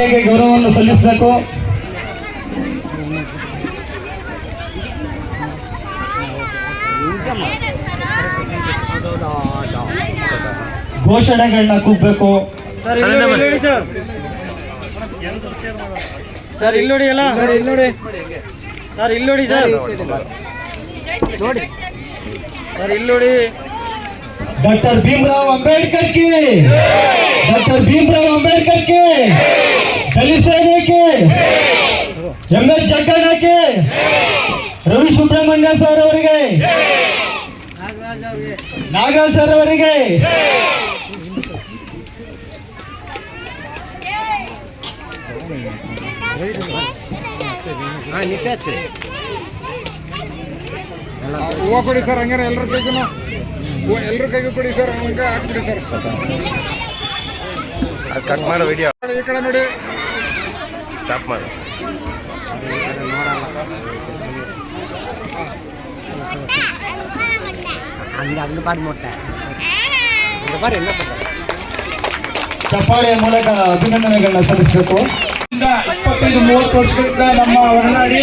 ಗಂಟೆಗೆ ಗೌರವವನ್ನು ಸಲ್ಲಿಸಬೇಕು. ಘೋಷಣೆಗಳನ್ನ ಕೂಗ್ಬೇಕು. ಸರ್ ಇಲ್ಲಿ ನೋಡಿ ಸರ್. ಸರ್ ಇಲ್ಲಿ ನೋಡಿ ಅಲ್ಲ. ಸರ್ ಇಲ್ಲಿ ನೋಡಿ. ಸರ್ ಇಲ್ಲಿ ನೋಡಿ ಸರ್. ನೋಡಿ. ಸರ್ ಇಲ್ಲಿ ನೋಡಿ. ಡಾಕ್ಟರ್ ಭೀಮರಾವ್ ಅಂಬೇಡ್ಕರ್ ಕೇ ಡಾಕ್ಟರ್ ಭೀಮರಾವ್ ಅಂಬೇಡ್ಕರ್ की ದಲಿತ ಸೇನೆಗೆ ಎಂ ಎಸ್ ಜಗ್ಗಣ್ಣಕ್ಕೆ ರವಿ ಸುಬ್ರಹ್ಮಣ್ಯ ಸರ್ ಅವರಿಗೆ ನಾಗರಾಜ್ ಸರ್ ಅವರಿಗೆ ಹೂವು ಕೊಡಿ ಸರ್ ಹಂಗಾರೆ ಎಲ್ಲರ ಕೈಗೂ. ಹೂವು ಎಲ್ರ ಕೈಗೂ ಕೊಡಿ ಸರ್ ಹಂಗೆ ಹಾಕ್ಬಿಡಿ ಸರ್. ಕಟ್ ಮಾಡೋ ವಿಡಿಯೋ ಈ ಕಡೆ ನೋಡಿ ಸ್ಟಾಪ್ ಮಾಡು ಹಂಗೆ ಹಂಗೆ ಬಾಡಿ ಮೊಟ್ಟ ಬಾರಿ ಎಲ್ಲ ಚಪ್ಪಾಳೆಯ ಮೂಲಕ ಅಭಿನಂದನೆಗಳನ್ನ ಸಲ್ಲಿಸಬೇಕು ಇಂದ ಇಪ್ಪತ್ತೈದು ಮೂವತ್ತು ವರ್ಷಗಳಿಂದ ನಮ್ಮ ಒಡನಾಡಿ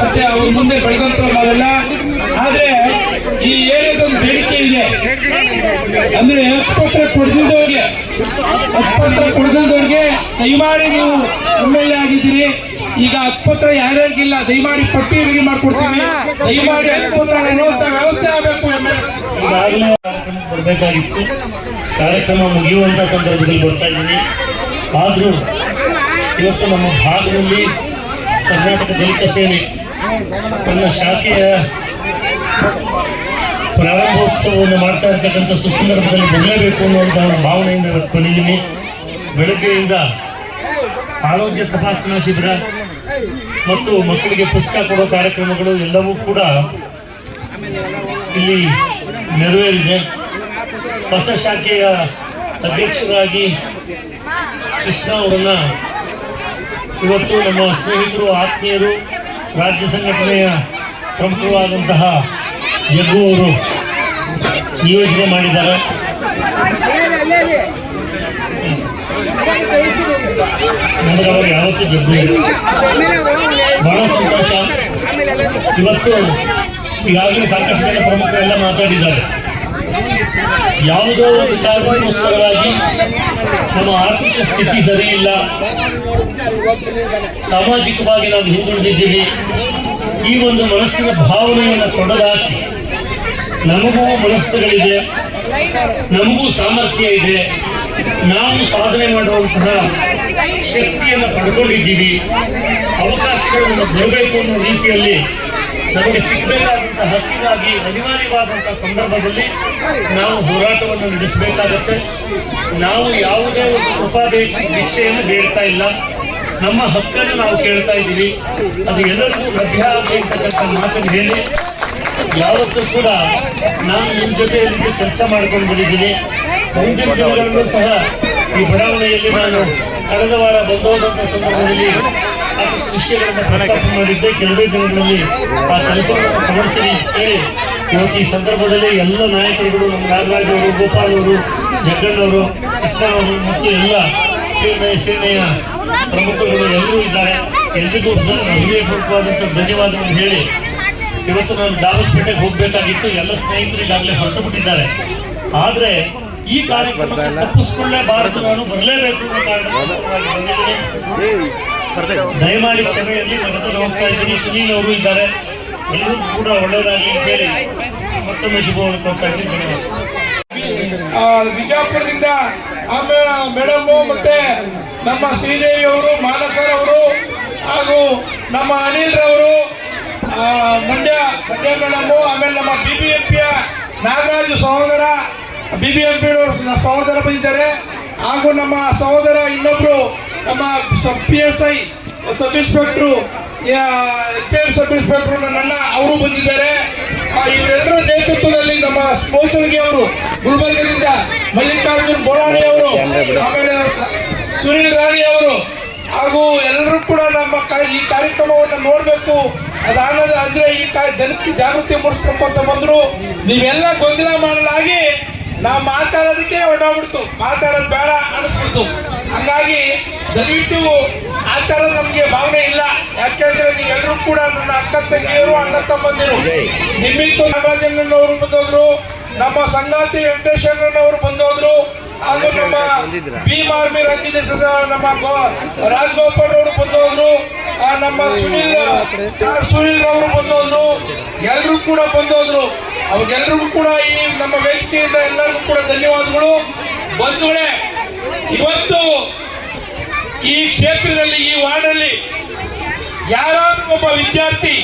ಮತ್ತೆ ಅವ್ರ ಮುಂದೆ ಬೆಳೆದಂತ ನಾವೆಲ್ಲ ಆದ್ರೆ ಈ ಏರಿಯಾದೊಂದು ಬೇಡಿಕೆ ಇದೆ ಅಂದ್ರೆ ಹಕ್ಕುಪತ್ರ ಕೊಡ್ದಿದ್ದವ್ರಿಗೆ. ಹಕ್ಕುಪತ್ರ ಕೊಡ್ದಿದ್ದವ್ರಿಗೆ, ದಯಮಾಡಿ ನೀವು ಎಂ ಎಲ್ ಎ ಆಗಿದ್ದೀರಿ. ಈಗ ಹಕ್ಕುಪತ್ರ ಯಾರ್ಯಾರಿಗಿಲ್ಲ ದಯಮಾಡಿ ಪಟ್ಟಿ ರೆಡಿ ಮಾಡ್ಕೊಡ್ತೀವಿ ದಯಮಾಡಿ ಹಕ್ಕುಪತ್ರ ವ್ಯವಸ್ಥೆ ಆಗಬೇಕು ಕಾರ್ಯಕ್ರಮ ಮುಗಿಯುವಂತ ಸಂದರ್ಭದಲ್ಲಿ ಬರ್ತಾ ಇದ್ದೀನಿ ಆದರೂ ಇವತ್ತು ನಮ್ಮ ಭಾಗದಲ್ಲಿ ಕರ್ನಾಟಕ ದಲಿತ ಸೇನೆ, ತನ್ನ ಶಾಖೆಯ ಪ್ರಾರಂಭೋತ್ಸವವನ್ನು ಮಾಡ್ತಾ ಇರ್ತಕ್ಕಂಥ ಸುಸಂದರ್ಭದಲ್ಲಿ ಬರಲೇಬೇಕು ಅನ್ನುವಂಥ ಒಂದು ಭಾವನೆಯಿಂದ ಕೊನೆಯಲ್ಲಿ ಬೆಳಗ್ಗೆಯಿಂದ ಆರೋಗ್ಯ ತಪಾಸಣಾ ಶಿಬಿರ ಮತ್ತು ಮಕ್ಕಳಿಗೆ ಪುಸ್ತಕ ಕೊಡೋ ಕಾರ್ಯಕ್ರಮಗಳು ಎಲ್ಲವೂ ಕೂಡ ಇಲ್ಲಿ ನೆರವೇರಿದೆ. ಹೊಸ ಶಾಖೆಯ ಅಧ್ಯಕ್ಷರಾಗಿ ಕೃಷ್ಣ ಅವರನ್ನ ಇವತ್ತು ನಮ್ಮ ಸ್ನೇಹಿತರು, ಆತ್ಮೀಯರು, ರಾಜ್ಯ ಸಂಘಟನೆಯ ಪ್ರಮುಖವಾದಂತಹ ಜಗ್ಗು ನಿಯೋಜನೆ ಮಾಡಿದ್ದಾರೆ. ನಮಗೆ ಅವರು ಯಾವತ್ತೂ ಜಗ್ಗು. ಬಹಳ ಸಂತೋಷ ಇವತ್ತು ಈಗಾಗಲೇ ಸಾಕಷ್ಟು ಜನ ಪ್ರಮುಖರೆಲ್ಲ ಮಾತಾಡಿದ್ದಾರೆ. ಯಾವುದೋ ಒಂದು ಕಾರಣಕ್ಕೋಸ್ಕರವಾಗಿ ನಮ್ಮ ಆರ್ಥಿಕ ಸ್ಥಿತಿ ಸರಿ ಇಲ್ಲ ಸಾಮಾಜಿಕವಾಗಿ ನಾವು ಹಿಂದುಳಿದಿದ್ದೀವಿ. ಈ ಒಂದು ಮನಸ್ಸಿನ ಭಾವನೆಯನ್ನು ತೊಡೆದಾಕಿ ನಮಗೂ ಮನಸ್ಸುಗಳಿದೆ. ನಮಗೂ ಸಾಮರ್ಥ್ಯ ಇದೆ. ನಾವು ಸಾಧನೆ ಮಾಡುವಂತಹ ಶಕ್ತಿಯನ್ನು ಪಡ್ಕೊಂಡಿದ್ದೀವಿ. ಅವಕಾಶಗಳನ್ನು ಬರಬೇಕು ಅನ್ನೋ ರೀತಿಯಲ್ಲಿ ನಮಗೆ ಸಿಗಬೇಕಾದಂತಹ ಹಕ್ಕಿಗಾಗಿ ಅನಿವಾರ್ಯವಾದಂತಹ ಸಂದರ್ಭದಲ್ಲಿ ನಾವು ಹೋರಾಟವನ್ನು ನಡೆಸಬೇಕಾಗತ್ತೆ. ನಾವು ಯಾವುದೇ ಒಂದು ಉಪಾಧಿ ಭಿಕ್ಷೆಯನ್ನು ಬೇಡ್ತಾ ಇಲ್ಲ. ನಮ್ಮ ಹಕ್ಕನ್ನು ನಾವು ಕೇಳ್ತಾ ಇದ್ದೀವಿ. ಅದು ಎಲ್ಲರಿಗೂ ಲಭ್ಯ ಆಗಬೇಕಂತ ಮಾತನ್ನು ಹೇಳಿ ಯಾವತ್ತೂ ಕೂಡ ನಾನು ನಿಮ್ಮ ಜೊತೆಯಲ್ಲಿ ಕೆಲಸ ಮಾಡ್ಕೊಂಡು ಬಂದಿದ್ದೀನಿ. ಮುಂದಿನ ದಿನಗಳಲ್ಲೂ ಸಹ ಈ ಬಡಾವಣೆಯಲ್ಲಿ ನಾನು ಕಳೆದ ವಾರ ಬಂದೋದಂತ ಸಂದರ್ಭದಲ್ಲಿ ಸಾಕಷ್ಟು ವಿಷಯಗಳನ್ನು ಪ್ರಸ್ತಾಪ ಮಾಡಿದ್ದೆ. ಕೆಲವೇ ದಿನಗಳಲ್ಲಿ ಆ ಕೆಲಸವನ್ನು ತಗೊಳ್ತೀನಿ ಹೇಳಿ ಇವತ್ತು ಈ ಸಂದರ್ಭದಲ್ಲಿ ಎಲ್ಲ ನಾಯಕರುಗಳು ನಮ್ಮ ನಾಗರಾಜ್ ಅವರು ಗೋಪಾಲ್ ಅವರು ಜಗ್ಗಣ್ಣವರು ಕೃಷ್ಣ ಅವರು ಮತ್ತು ಎಲ್ಲ ಸೇನೆ ಸೇನೆಯ ಪ್ರಮುಖರುಗಳು ಎಲ್ಲರೂ ಇದ್ದಾರೆ. ಎಲ್ರಿಗೂ ಹೃದಯಪೂರ್ವಕವಾದಂಥ ಧನ್ಯವಾದವನ್ನು ಹೇಳಿ ಇವತ್ತು ನಾನು ದಾವಸ್ಪೇಟೆಗೆ ಹೋಗ್ಬೇಕಾಗಿತ್ತು. ಎಲ್ಲ ಸ್ನೇಹಿತರು ಈಗಾಗಲೇ ಹೊರಟು ಬಿಟ್ಟಿದ್ದಾರೆ ಆದ್ರೆ ಈ ಕಾರ್ಯಕ್ರಮ ತಪ್ಪಿಸ್ಕೊಳ್ಳೇಬಾರದು ನಾನು ಬರಲೇಬೇಕು ದಯಮಾಡಿ ಕ್ಷಮೆಯಲ್ಲಿ ನಡೆದು ಹೋಗ್ತಾ ಇದ್ದೀನಿ. ಸುನೀಲ್ ಅವರು ಇದ್ದಾರೆ. ಎಲ್ಲರೂ ಕೂಡ ಒಳ್ಳೆಯದಾಗಿ ಕೇಳಿ ಹೇಳಿ ಮತ್ತೊಮ್ಮೆ ಶುಭವನ್ನು ಕೊಡ್ತಾ ಇದ್ದೀನಿ ಬಿಜಾಪುರದಿಂದ ಆಮೇಲೆ ಮೇಡಮ್ ಮತ್ತೆ ನಮ್ಮ ಶ್ರೀದೇವಿ ಅವರು ಮಾನಸರ್ ಅವರು ಹಾಗೂ ನಮ್ಮ ಅನಿಲ್ ರವರು ಮಂಡ್ಯ ಮಂಡ್ಯ ಮೇಡಮು ಆಮೇಲೆ ನಮ್ಮ ಬಿ ಬಿ ಎಂ ಪಿಯ ನಾಗರಾಜು ಸಹೋದರ ಬಿ ಬಿ ಎಂ ಪಿಯವರು ಸಹೋದರ ಬಂದಿದ್ದಾರೆ. ಹಾಗೂ ನಮ್ಮ ಸಹೋದರ ಇನ್ನೊಬ್ರು ನಮ್ಮ P S I sub inspector sub inspector ನನ್ನ ಅವರು ಬಂದಿದ್ದಾರೆ. ಇವರೆಲ್ಲರ ನೇತೃತ್ವದಲ್ಲಿ ನಮ್ಮ ಮೋಸಲ್ಗಿ ಅವರು ಗುಲ್ಬರ್ಗದಿಂದ ಮಲ್ಲಿಕಾರ್ಜುನ್ ಬೋಳಾಣಿ ಅವರು ಆಮೇಲೆ ಸುನಿಲ್ ರಾಣಿ ಅವರು ಹಾಗೂ ಎಲ್ಲರೂ ಕೂಡ ನಮ್ಮ ಈ ಕಾರ್ಯಕ್ರಮವನ್ನು ನೋಡಬೇಕು. ಅದಾನದ ಅಂದ್ರೆ ಈ ಜನಕ್ಕೆ ಜಾಗೃತಿ ಮೂಡಿಸ್ಬೇಕು ಅಂತ ಬಂದ್ರು. ನೀವೆಲ್ಲ ಗೊಂದಲ ಮಾಡಲಾಗಿ ನಾವು ಮಾತಾಡೋದಕ್ಕೆ ಹೊರಟೋಗ್ಬಿಡ್ತು ಮಾತಾಡೋದು ಬೇಡ ಅನಿಸ್ಬಿಡ್ತು. ಹಂಗಾಗಿ ದಯವಿಟ್ಟು ಆ ಥರ ನಮಗೆ ಭಾವನೆ ಇಲ್ಲ. ಯಾಕೆಂದ್ರೆ ನೀವೆಲ್ಲರೂ ಕೂಡ ನನ್ನ ಅಕ್ಕ ತಂಗಿಯರು, ಅಣ್ಣ ತಮ್ಮಂದಿರು. ನಿಮ್ಮಿಂದ ನಾಗರಾಜನವರು ಬಂದೋದ್ರು. ನಮ್ಮ ಸಂಗಾತಿ ವೆಂಕಟೇಶ್ವರನವರು ಬಂದೋದ್ರು. ಹಾಗೂ ನಮ್ಮ ಭೀಮ್ ಆರ್ಮಿ ರಾಜ್ಯ ದೇಶದ ನಮ್ಮ ರಾಜಗೋಪಾಲ್ ಅವರು ಬಂದೋದ್ರು. ನಮ್ಮ ಸುನಿಲ್ ಸುನಿಲ್ ಅವರು ಬಂದೋದ್ರು. ಎಲ್ಲರೂ ಕೂಡ ಬಂದೋದ್ರು. ಅವ್ರಿಗೆಲ್ರಿಗೂ ಕೂಡ ಈ ನಮ್ಮ ವ್ಯಕ್ತಿಯಿಂದ ಎಲ್ಲರಿಗೂ ಕೂಡ ಧನ್ಯವಾದಗಳು. ಬಂಧುಗಳೇ ಇವತ್ತು ಈ ಕ್ಷೇತ್ರದಲ್ಲಿ ಈ ವಾರ್ಡಲ್ಲಿ ಯಾರಾದ್ರೂ ಒಬ್ಬ ವಿದ್ಯಾರ್ಥಿ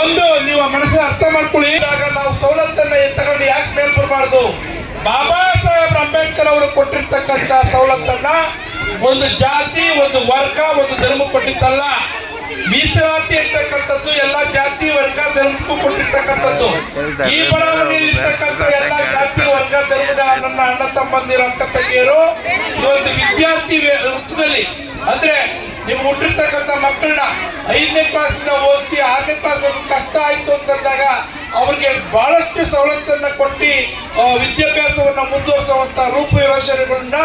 ಒಂದು ನೀವು ಮನಸ್ಸನ್ನು ಅರ್ಥ ಮಾಡ್ಕೊಳ್ಳಿ. ಆಗ ನಾವು ಸವಲತ್ತನ್ನ ತಗೊಂಡು ಯಾಕೆ ಮೇಲ್ ಬರಬಾರ್ದು? ಬಾಬಾ ಸಾಹೇಬ್ ಅಂಬೇಡ್ಕರ್ ಅವರು ಕೊಟ್ಟಿರ್ತಕ್ಕಂಥ ಸವಲತ್ತನ್ನ ಒಂದು ಜಾತಿ, ಒಂದು ವರ್ಗ, ಒಂದು ಧರ್ಮ ಕೊಟ್ಟಿದ್ದಲ್ಲ ಮೀಸಲಾತಿ ಇರ್ತಕ್ಕಂಥದ್ದು ಎಲ್ಲ ಜಾತಿ, ವರ್ಗ, ಧರ್ಮಕ್ಕೂ ಕೊಟ್ಟಿರ್ತಕ್ಕಂಥದ್ದು. ಈ ಬಡಾವಣೆಯಲ್ಲಿ ಇರ್ತಕ್ಕಂಥ ಎಲ್ಲ ಜಾತಿ, ವರ್ಗ, ಧರ್ಮದ ನನ್ನ ಅಣ್ಣ ತಮ್ಮಂದಿರು ಅಂತ ತಂಗಿಯರು ಇವತ್ತು ವಿದ್ಯಾರ್ಥಿ ವೃತ್ತದಲ್ಲಿ, ಅಂದ್ರೆ ನೀವು ಹುಟ್ಟಿರ್ತಕ್ಕಂಥ ಮಕ್ಕಳನ್ನ ಐದನೇ ಕ್ಲಾಸ್ ಓದಿಸಿ ಆರನೇ ಕ್ಲಾಸ್ ಕಷ್ಟ ಆಯ್ತು ಅಂತಂದಾಗ ಅವ್ರಿಗೆ ಬಹಳಷ್ಟು ಸವಲತ್ತನ್ನ ಕೊಟ್ಟು ವಿದ್ಯಾಭ್ಯಾಸವನ್ನು ಮುಂದುವರಿಸುವಂತ ರೂಪುರೇಷೆಗಳನ್ನ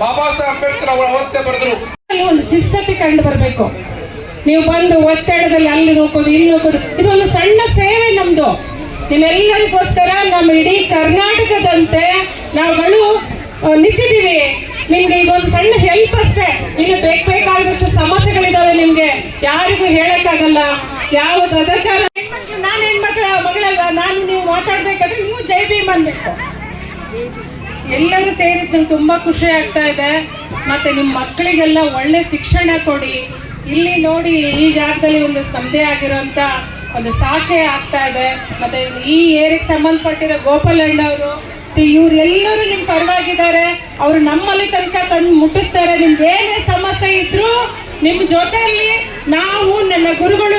ಬಾಬಾ ಸಾಹೇಬ್ ಅಂಬೇಡ್ಕರ್ ಅವರು ಅವತ್ತೇ ಬರೆದ್ರು. ಒಂದು ಶಿಸ್ತತೆ ಕಂಡು ಬರಬೇಕು. ನೀವು ಬಂದು ಒತ್ತಡದಲ್ಲಿ ಅಲ್ಲಿ ನೋಕೋದು ಇಲ್ಲಿ ನೋಕೋದು ಇದು ಒಂದು ಸಣ್ಣ ಸೇವೆ ನಮ್ದು. ನಿಮ್ಮೆಲ್ಲರಿಗೋಸ್ಕರ ನಮ್ಮ ಇಡೀ ಕರ್ನಾಟಕದಂತೆ ನಾವುಗಳು ನಿಂತಿದ್ದೀವಿ. ನಿಮ್ಗೆ ಇದೊಂದು ಸಣ್ಣ ಹೆಲ್ಪ್ ಅಷ್ಟೇ. ಇನ್ನು ಬೇಕು ಬೇಕಾದಷ್ಟು ಸಮಸ್ಯೆಗಳಿದಾವೆ ನಿಮ್ಗೆ. ಯಾರಿಗೂ ಹೇಳಕ್ಕಾಗಲ್ಲ. ಅದಕ್ಕಾರ ಹೆಣ್ಮಕ್ಳು, ನಾನು ಹೆಣ್ಮಕ್ಳ ಮಗಳಲ್ವಾ? ನಾನು ನೀವು ಮಾತಾಡ್ಬೇಕಾದ್ರೆ ನೀವು ಜೈ ಭೀಮ್ ಅನ್ಬೇಕು. ಎಲ್ಲರೂ ಸೇರಿದ್ದು ನಂಗೆ ತುಂಬಾ ಖುಷಿ ಆಗ್ತಾ ಇದೆ. ಮತ್ತೆ ನಿಮ್ಮ ಮಕ್ಕಳಿಗೆಲ್ಲ ಒಳ್ಳೆ ಶಿಕ್ಷಣ ಕೊಡಿ. ಇಲ್ಲಿ ನೋಡಿ ಈ ಜಾಗದಲ್ಲಿ ಒಂದು ಸಂಧೆ ಆಗಿರೋಂಥ ಒಂದು ಸಾಕೆ ಆಗ್ತಾ ಇದೆ. ಮತ್ತೆ ಈ ಏರಿಯಾಗೆ ಸಂಬಂಧಪಟ್ಟಿರೋ ಗೋಪಾಲಣ್ಣ ಅವರು ಇವರೆಲ್ಲರೂ ನಿಮ್ಮ ಪರವಾಗಿದ್ದಾರೆ. ಅವರು ನಮ್ಮಲ್ಲಿ ತನಕ ತಂದು ಮುಟ್ಟಿಸ್ತಾರೆ. ನಿಮ್ಗೆ ಏನೇ ಸಮಸ್ಯೆ ಇದ್ರು ನಿಮ್ಮ ಜೊತೆಯಲ್ಲಿ ನಾವು, ನನ್ನ ಗುರುಗಳು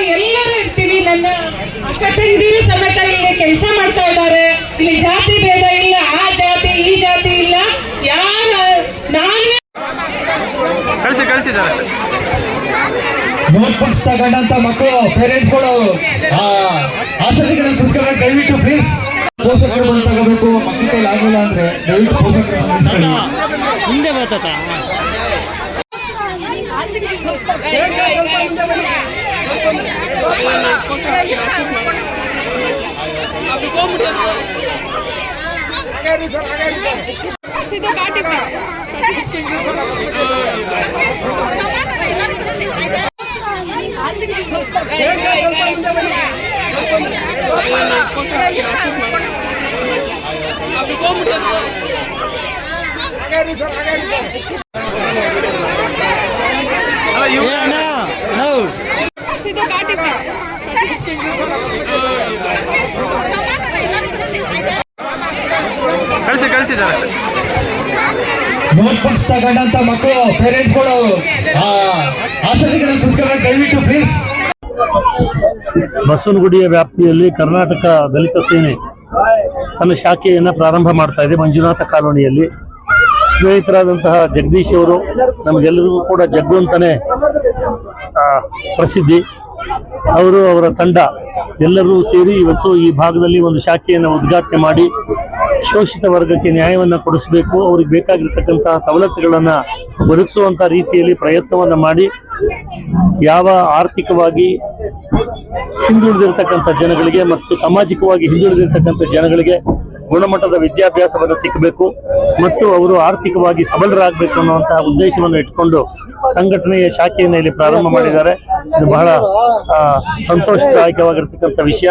ಕೆಲಸ ಮಾಡ್ತಾ ಇದ್ದಾರೆ ಇಲ್ಲಿ ಜಾತಿ ಭೇದ ಇಲ್ಲ ಆ ಜಾತಿ ಈ ಜಾತಿ ಇಲ್ಲ ಯಾರ ನಾನು ಕಳಿಸಿ ಕಳಿಸಿ ಸರ್ ನೋಟ್ ಬುಕ್ಸ್ ತಗೊಂಡಂತ ಮಕ್ಕಳು ಪೇರೆಂಟ್ಸ್ಗಳು ಆಸಕ್ತಿಗಳನ್ನ ಕುತ್ಕೋಬೇಕು ದಯವಿಟ್ಟು ಪ್ಲೀಸ್ ಪೋಷಕರು ಬಂದು ತಗೋಬೇಕು ಮಕ್ಕಳ ಕೈಲಿ ಆಗಿಲ್ಲ ಅಂದ್ರೆ ದಯವಿಟ್ಟು ಪೋಷಕರು. ಹಿಂದೆ ಬರ್ತತ ಹಾಗಾರಿ ಸರ್ ಹಾಗಾರಿ ಸರ್ ಹಾಗಾರಿ ಸರ್ ಹಾಗಾರಿ ಸರ್ ಅಣ್ಣ ನಾವು ಕಳಿಸಿ ಕಳಿಸಿ ಸರ್ ನೋಟ್ ಬುಕ್ಸ್ ತಗೊಂಡಂತ ಮಕ್ಕಳು ಪೇರೆಂಟ್ಸ್ಗಳು ಆಸಕ್ತಿಗಳನ್ನ ಕುತ್ಕೋಬೇಕು ದಯವಿಟ್ಟು ಪ್ಲೀಸ್ ಬಸವನಗುಡಿಯ ವ್ಯಾಪ್ತಿಯಲ್ಲಿ ಕರ್ನಾಟಕ ದಲಿತ ಸೇನೆ ತನ್ನ ಶಾಖೆಯನ್ನು ಪ್ರಾರಂಭ ಮಾಡ್ತಾ ಇದೆ ಮಂಜುನಾಥ ಕಾಲೋನಿಯಲ್ಲಿ. ಸ್ನೇಹಿತರಾದಂತಹ ಜಗದೀಶ್ ಅವರು ನಮಗೆಲ್ಲರಿಗೂ ಕೂಡ ಜಗ್ಗು ಅಂತಾನೆ ಆ, ಪ್ರಸಿದ್ಧಿ. ಅವರು ಅವರ ತಂಡ ಎಲ್ಲರೂ ಸೇರಿ ಇವತ್ತು ಈ ಭಾಗದಲ್ಲಿ ಒಂದು ಶಾಖೆಯನ್ನು ಉದ್ಘಾಟನೆ ಮಾಡಿ ಶೋಷಿತ ವರ್ಗಕ್ಕೆ ನ್ಯಾಯವನ್ನು ಕೊಡಿಸಬೇಕು, ಅವ್ರಿಗೆ ಬೇಕಾಗಿರ್ತಕ್ಕಂತಹ ಸವಲತ್ತುಗಳನ್ನು ಒದಗಿಸುವಂಥ ರೀತಿಯಲ್ಲಿ ಪ್ರಯತ್ನವನ್ನು ಮಾಡಿ, ಯಾವ ಆರ್ಥಿಕವಾಗಿ ಹಿಂದುಳಿದಿರತಕ್ಕಂಥ ಜನಗಳಿಗೆ ಮತ್ತು ಸಾಮಾಜಿಕವಾಗಿ ಹಿಂದುಳಿದಿರ್ತಕ್ಕಂಥ ಜನಗಳಿಗೆ ಗುಣಮಟ್ಟದ ವಿದ್ಯಾಭ್ಯಾಸವನ್ನು ಸಿಕ್ಕಬೇಕು ಮತ್ತು ಅವರು ಆರ್ಥಿಕವಾಗಿ ಸಬಲರಾಗಬೇಕು ಅನ್ನುವಂತಹ ಉದ್ದೇಶವನ್ನು ಇಟ್ಕೊಂಡು ಸಂಘಟನೆಯ ಶಾಖೆಯನ್ನು ಇಲ್ಲಿ ಪ್ರಾರಂಭ ಮಾಡಿದ್ದಾರೆ. ಇದು ಬಹಳ ಸಂತೋಷದಾಯಕವಾಗಿರ್ತಕ್ಕಂಥ ವಿಷಯ.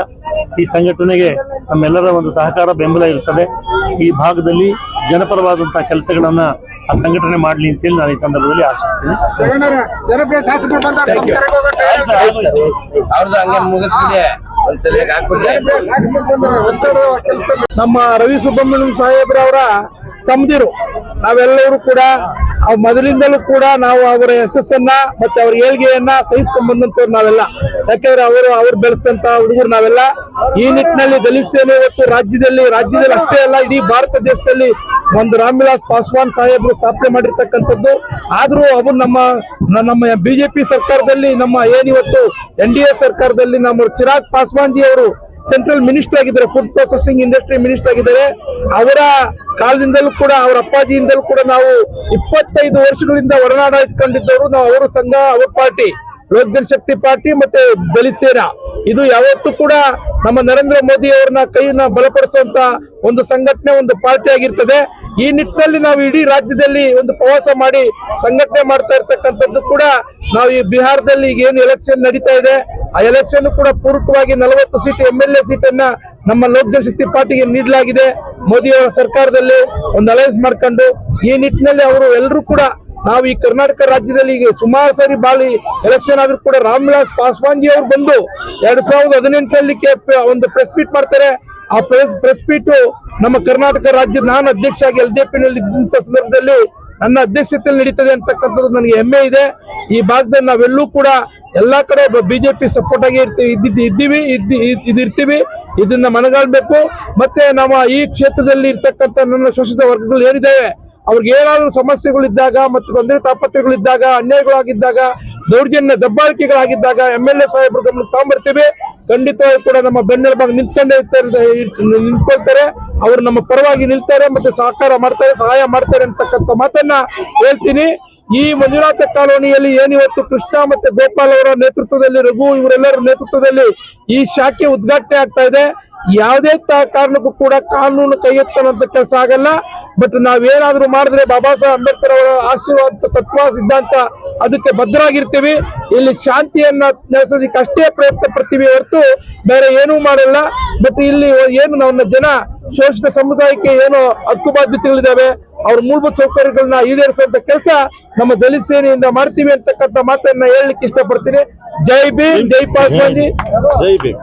ಈ ಸಂಘಟನೆಗೆ ನಮ್ಮೆಲ್ಲರ ಒಂದು ಸಹಕಾರ ಬೆಂಬಲ ಇರ್ತದೆ. ಈ ಭಾಗದಲ್ಲಿ ಜನಪರವಾದಂತಹ ಕೆಲಸಗಳನ್ನ ಆ ಸಂಘಟನೆ ಮಾಡಲಿ ಅಂತೇಳಿ ನಾನು ಈ ಸಂದರ್ಭದಲ್ಲಿ ಆಶಿಸ್ತೀನಿ. ಅವ್ರದ್ದು ಹಂಗೆ ನಮ್ಮ ರವಿ ಸುಬ್ರಹ್ಮಣ್ಯಂ ಸಾಹೇಬ್ರವರ ತಮ್ಮದಿರು. ನಾವೆಲ್ಲರೂ ಕೂಡ ಮೊದಲಿಂದಲೂ ಕೂಡ ನಾವು ಅವರ ಯಶಸ್ಸನ್ನ ಮತ್ತೆ ಅವರ ಏಳ್ಗೆಯನ್ನ ಸಹಿಸ್ಕೊಂಡ್ ಬಂದಂತವ್ರು ನಾವೆಲ್ಲ. ಯಾಕೆಂದ್ರೆ ಅವರು ಅವ್ರು ಬೆಳೆದಂತ ಹುಡುಗರು ನಾವೆಲ್ಲ. ಈ ನಿಟ್ಟಿನಲ್ಲಿ ದಲಿತ ಸೇನೆ ಇವತ್ತು ರಾಜ್ಯದಲ್ಲಿ ರಾಜ್ಯದಲ್ಲಿ ಅಷ್ಟೇ ಅಲ್ಲ, ಇಡೀ ಭಾರತ ದೇಶದಲ್ಲಿ ಒಂದು ರಾಮ್ವಿಲಾಸ್ ಪಾಸ್ವಾನ್ ಸಾಹೇಬರು ಸ್ಥಾಪನೆ ಮಾಡಿರ್ತಕ್ಕಂಥದ್ದು. ಆದ್ರೂ ಅವರು ನಮ್ಮ ನಮ್ಮ ಬಿಜೆಪಿ ಸರ್ಕಾರದಲ್ಲಿ ನಮ್ಮ ಏನಿವತ್ತು ಎನ್ ಡಿ ಎ ಸರ್ಕಾರದಲ್ಲಿ ನಮ್ಮ ಚಿರಾಗ್ ಪಾಸ್ವಾನ್ ಜಿ ಅವರು ಸೆಂಟ್ರಲ್ ಮಿನಿಸ್ಟರ್ ಆಗಿದ್ದಾರೆ ಫುಡ್ ಪ್ರೊಸೆಸಿಂಗ್ ಇಂಡಸ್ಟ್ರಿ ಮಿನಿಸ್ಟರ್ ಆಗಿದ್ದಾರೆ. ಅವರ ಕಾಲದಿಂದಲೂ ಕೂಡ, ಅವರ ಅಪ್ಪಾಜಿಯಿಂದಲೂ ಕೂಡ ನಾವು ಇಪ್ಪತ್ತೈದು ವರ್ಷಗಳಿಂದ ಒಡನಾಡ ಇಟ್ಕೊಂಡಿದ್ದವರು ನಾವು ಅವರ ಸಂಘ, ಅವರ ಪಾರ್ಟಿ ಲೋಕ ಜನಶಕ್ತಿ ಪಾರ್ಟಿ ಮತ್ತೆ ದಲಿತ ಇದು ಯಾವತ್ತೂ ಕೂಡ ನಮ್ಮ ನರೇಂದ್ರ ಮೋದಿ ಅವರನ್ನ ಕೈಯನ್ನ ಬಲಪಡಿಸುವಂತ ಒಂದು ಸಂಘಟನೆ, ಒಂದು ಪಾರ್ಟಿ ಆಗಿರ್ತದೆ. ಈ ನಿಟ್ಟಿನಲ್ಲಿ ನಾವು ಇಡೀ ರಾಜ್ಯದಲ್ಲಿ ಒಂದು ಪ್ರವಾಸ ಮಾಡಿ ಸಂಘಟನೆ ಮಾಡ್ತಾ ಇರ್ತಕ್ಕಂಥದ್ದು ಕೂಡ ನಾವು ಈ ಬಿಹಾರದಲ್ಲಿ ಈಗ ಏನು ಎಲೆಕ್ಷನ್ ನಡೀತಾ ಇದೆ. ಆ ಎಲೆಕ್ಷನ್ ಕೂಡ ಪೂರಕವಾಗಿ ನಲವತ್ತು ಸೀಟ್ ಎಂ ಎಲ್ ಎ ಸೀಟನ್ನ ನಮ್ಮ ಲೋಕ ಜನಶಕ್ತಿ ಪಾರ್ಟಿಗೆ ನೀಡಲಾಗಿದೆ. ಮೋದಿ ಅವರ ಸರ್ಕಾರದಲ್ಲಿ ಒಂದು ಅಲೈನ್ಸ್ ಮಾಡ್ಕೊಂಡು ಈ ನಿಟ್ಟಿನಲ್ಲಿ ಅವರು ಎಲ್ಲರೂ ಕೂಡ ನಾವು ಈ ಕರ್ನಾಟಕ ರಾಜ್ಯದಲ್ಲಿ ಈಗ ಸುಮಾರು ಸಾರಿ ಬಾಳಿ ಎಲೆಕ್ಷನ್ ಆದ್ರೂ ಕೂಡ ರಾಮ್ ಪಾಸ್ವಾನ್ಜಿ ಪಾಸ್ವಾನ್ ಅವರು ಬಂದು ಎರಡ್ ಸಾವಿರದ ಹದಿನೆಂಟರಲ್ಲಿ ಒಂದು ಪ್ರೆಸ್ ಮೀಟ್ ಮಾಡ್ತಾರೆ. ಆ ಪ್ರೆಸ್ ಪ್ರೆಸ್ ಮೀಟ್ ನಮ್ಮ ಕರ್ನಾಟಕ ರಾಜ್ಯ ನಾನು ಅಧ್ಯಕ್ಷ ಆಗಿ ಎಲ್ ಜೆ ನಲ್ಲಿ ಇದ್ದಂತ ಸಂದರ್ಭದಲ್ಲಿ ನನ್ನ ಅಧ್ಯಕ್ಷತೆಯಲ್ಲಿ ನಡೀತದೆ ಅಂತಕ್ಕಂಥದ್ದು ನನಗೆ ಹೆಮ್ಮೆ ಇದೆ. ಈ ಭಾಗದಲ್ಲಿ ನಾವೆಲ್ಲೂ ಕೂಡ ಎಲ್ಲಾ ಕಡೆ ಬಿಜೆಪಿ ಸಪೋರ್ಟ್ ಆಗಿ ಇರ್ತೀವಿ ಇದ್ದೀವಿ, ಇದ್ದಿ ಇದ್- ಇದಿರ್ತೀವಿ ಇದನ್ನ ಮನಗಾಳ್ಬೇಕು. ಮತ್ತೆ ನಮ್ಮ ಈ ಕ್ಷೇತ್ರದಲ್ಲಿ ಇರ್ತಕ್ಕಂಥ ನನ್ನ ಶೋಷಿತ ವರ್ಗಗಳು ಏನಿದ್ದಾವೆ ಅವ್ರಿಗೆ ಏನಾದರೂ ಸಮಸ್ಯೆಗಳಿದ್ದಾಗ ಮತ್ತು ತೊಂದರೆ ತಾಪತ್ರೆಗಳಿದ್ದಾಗ ಅನ್ಯಾಯಗಳಾಗಿದ್ದಾಗ, ದೌರ್ಜನ್ಯ ದಬ್ಬಾಳಿಕೆಗಳಾಗಿದ್ದಾಗ ಎಂ ಎಲ್ ಎ ಸಾಹೇಬ್ರ ಗಮನಕ್ಕೆ ತಗೊಂಡ್ಬರ್ತೀವಿ ಖಂಡಿತವಾಗಿ ಕೂಡ ನಮ್ಮ ಬೆನ್ನೆಲುಬಾಗಿ ನಿಂತ್ಕೊಂಡೇ ಇರ್ತಾರೆ ನಿಂತ್ಕೊಳ್ತಾರೆ. ಅವರು ನಮ್ಮ ಪರವಾಗಿ ನಿಲ್ತಾರೆ ಮತ್ತೆ ಸಹಕಾರ ಮಾಡ್ತಾರೆ, ಸಹಾಯ ಮಾಡ್ತಾರೆ ಅಂತಕ್ಕಂಥ ಮಾತನ್ನ ಹೇಳ್ತೀನಿ. ಈ ಮಂಜುನಾಥ ಕಾಲೋನಿಯಲ್ಲಿ ಏನಿವತ್ತು ಕೃಷ್ಣ ಮತ್ತೆ ಗೋಪಾಲ್ ಅವರ ನೇತೃತ್ವದಲ್ಲಿ, ರಘು ಇವರೆಲ್ಲರ ನೇತೃತ್ವದಲ್ಲಿ ಈ ಶಾಖೆ ಉದ್ಘಾಟನೆ ಆಗ್ತಾ ಇದೆ. ಯಾವುದೇ ಕಾರಣಕ್ಕೂ ಕೂಡ ಕಾನೂನು ಕೈ ಎತ್ತುವಂತ ಕೆಲಸ ಆಗಲ್ಲ. ಬಟ್ ನಾವೇನಾದ್ರೂ ಮಾಡಿದ್ರೆ ಬಾಬಾ ಸಾಹೇಬ್ ಅಂಬೇಡ್ಕರ್ ಅವರ ಆಶೀರ್ವಾದ ತತ್ವ ಸಿದ್ಧಾಂತ ಅದಕ್ಕೆ ಬದ್ಧರಾಗಿರ್ತೀವಿ ಇಲ್ಲಿ ಶಾಂತಿಯನ್ನ ನೆಲೆಸೋದಕ್ಕೆ ಅಷ್ಟೇ ಪ್ರಯತ್ನ ಪಡ್ತೀವಿ ಹೊರತು ಬೇರೆ ಏನೂ ಮಾಡಲ್ಲ. ಬಟ್ ಇಲ್ಲಿ ಏನು ನಮ್ಮ ಜನ ಶೋಷಿತ ಸಮುದಾಯಕ್ಕೆ ಏನು ಹಕ್ಕು ಬಾಧ್ಯತೆಗಳಿದ್ದಾವೆ, ಅವ್ರ ಮೂಲಭೂತ ಸೌಕರ್ಯಗಳನ್ನ ಈಡೇರಿಸುವಂತ ಕೆಲಸ ನಮ್ಮ ದಲಿತ ಸೇನೆಯಿಂದ ಮಾಡ್ತೀವಿ ಅಂತಕ್ಕಂಥ ಮಾತನ್ನ ಹೇಳಲಿಕ್ಕೆ ಇಷ್ಟಪಡ್ತೀನಿ. ಜೈ ಭೀಮ್, ಜೈ ಪಾಸ್ವಾಜಿ ಜೈ ಭೀಮ್.